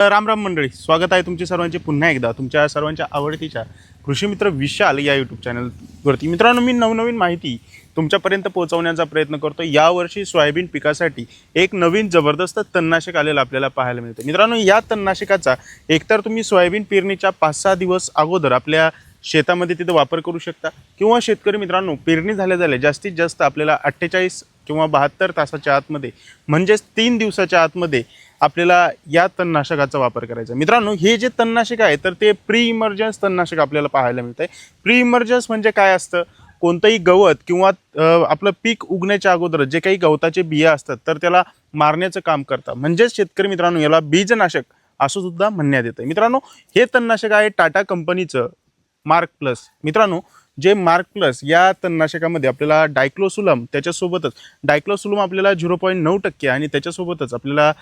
राम राम मंडळी स्वागत आहे तुमचे सर्वांचे पुन्हा एकदा तुमच्या सर्वांच्या आवडतीच्या कृषी मित्र विशाल या यूट्यूब चॅनलवरती मित्रांनो मी नवनवीन माहिती तुमच्यापर्यंत पोहोचवण्याचा प्रयत्न करतो यावर्षी सोयाबीन पिकासाठी एक नवीन जबरदस्त तणनाशक आलेलं आपल्याला पाहायला मिळतं मित्रांनो या तणनाशकाचा एकतर तुम्ही सोयाबीन पेरणीच्या पाच सहा दिवस अगोदर आपल्या शेतामध्ये तिथं वापर करू शकता. किंवा शेतकरी मित्रांनो पेरणी झाल्या झाल्या जास्तीत जास्त आपल्याला अठ्ठेचाळीस किंवा बहात्तर तासाच्या आतमध्ये म्हणजेच तीन दिवसाच्या आतमध्ये आपल्याला या तणनाशकाचा वापर करायचा. मित्रांनो हे जे तणनाशक आहे तर ते प्री इमर्जन्स तणनाशक आपल्याला पाहायला मिळतं आहे प्री इमर्जन्स म्हणजे काय असतं? कोणतंही गवत किंवा आपलं पीक उगण्याच्या अगोदर जे काही गवताचे बिया असतात तर त्याला मारण्याचं काम करतात. म्हणजेच शेतकरी मित्रांनो याला बीजनाशक असं सुद्धा म्हणण्यात येतं मित्रांनो हे तणनाशक आहे टाटा कंपनीचं मार्क प्लस. मित्रांनो जे मार्क प्लस या तणनाशकामध्ये आपल्याला डायक्लोसुलम त्याच्यासोबतच डायक्लोसुलम आपल्याला झिरो पॉईंट नऊ टक्के आणि त्याच्यासोबतच आपल्याला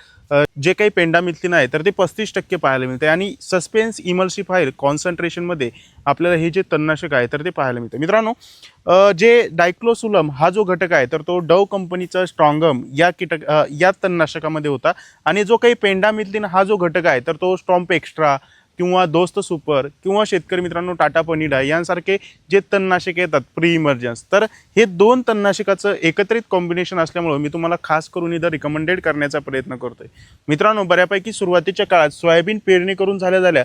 जे काही पेंडामिथलिन आहे तर ते पस्तीस टक्के पाहायला मिळते आणि सस्पेन्स इमल्सिफायर कॉन्सन्ट्रेशनमध्ये आपल्याला हे जे तणनाशक आहे तर ते पाहायला मिळतं. मित्रांनो जे डायक्लोसुलम हा जो घटक आहे तर तो डव कंपनीचा स्ट्रॉंगम या कीटक या तणनाशकामध्ये होता आणि जो काही पेंडामिथलिन हा जो घटक आहे तर तो स्ट्रॉम्प एक्स्ट्रा किंवा दोस्त सुपर किंवा शेतकरी मित्रांनो टाटा पनिडा यांसारखे जे तणनाशक येतात प्री इमर्जन्स तर हे दोन तणनाशकाचं एकत्रित कॉम्बिनेशन असल्यामुळं मी तुम्हाला खास करून इथं रिकमेंडेड करण्याचा प्रयत्न करतो आहे मित्रांनो बऱ्यापैकी सुरुवातीच्या काळात सोयाबीन पेरणी करून झाल्या झाल्या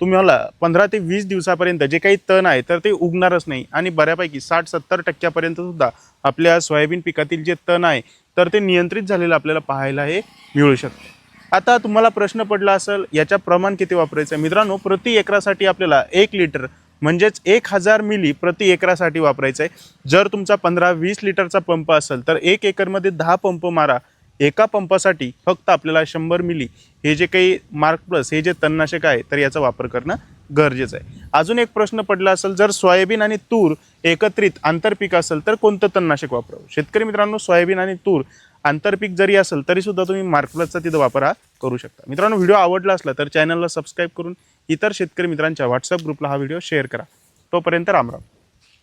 तुम्हाला पंधरा ते वीस दिवसापर्यंत जे काही तण आहे तर ते उगणारच नाही. आणि बऱ्यापैकी साठ सत्तर टक्क्यापर्यंत सुद्धा आपल्या सोयाबीन पिकातील जे तण आहे तर ते नियंत्रित झालेलं आपल्याला पाहायला हे मिळू शकतं. आता तुम्हाला प्रश्न पडला असेल याच्या प्रमाण किती वापरायचं आहे? मित्रांनो प्रति एकरासाठी आपल्याला एक लिटर म्हणजेच एक हजार मिली प्रति एकरासाठी वापरायचं आहे. जर तुमचा पंधरा वीस लिटरचा पंप असेल तर एक एकरमध्ये दहा पंप मारा. एका पंपासाठी फक्त आपल्याला शंभर मिली. हे जे काही मार्क प्लस हे जे तणनाशक आहे तर याचा वापर करणं गरजेचं आहे. अजून एक प्रश्न पडला असेल जर सोयाबीन आणि तूर एकत्रित आंतरपीक असेल तर कोणतं तणनाशक वापरावं? शेतकरी मित्रांनो सोयाबीन आणि तूर आंतरपीक जरी असेल तरीसुद्धा तुम्ही मार्कप्लसचा तिथं वापर हा करू शकता. मित्रांनो व्हिडिओ आवडला असला तर चॅनलला सबस्क्राईब करून इतर शेतकरी मित्रांच्या व्हॉट्सअप ग्रुपला हा व्हिडिओ शेअर करा. तोपर्यंत रामराम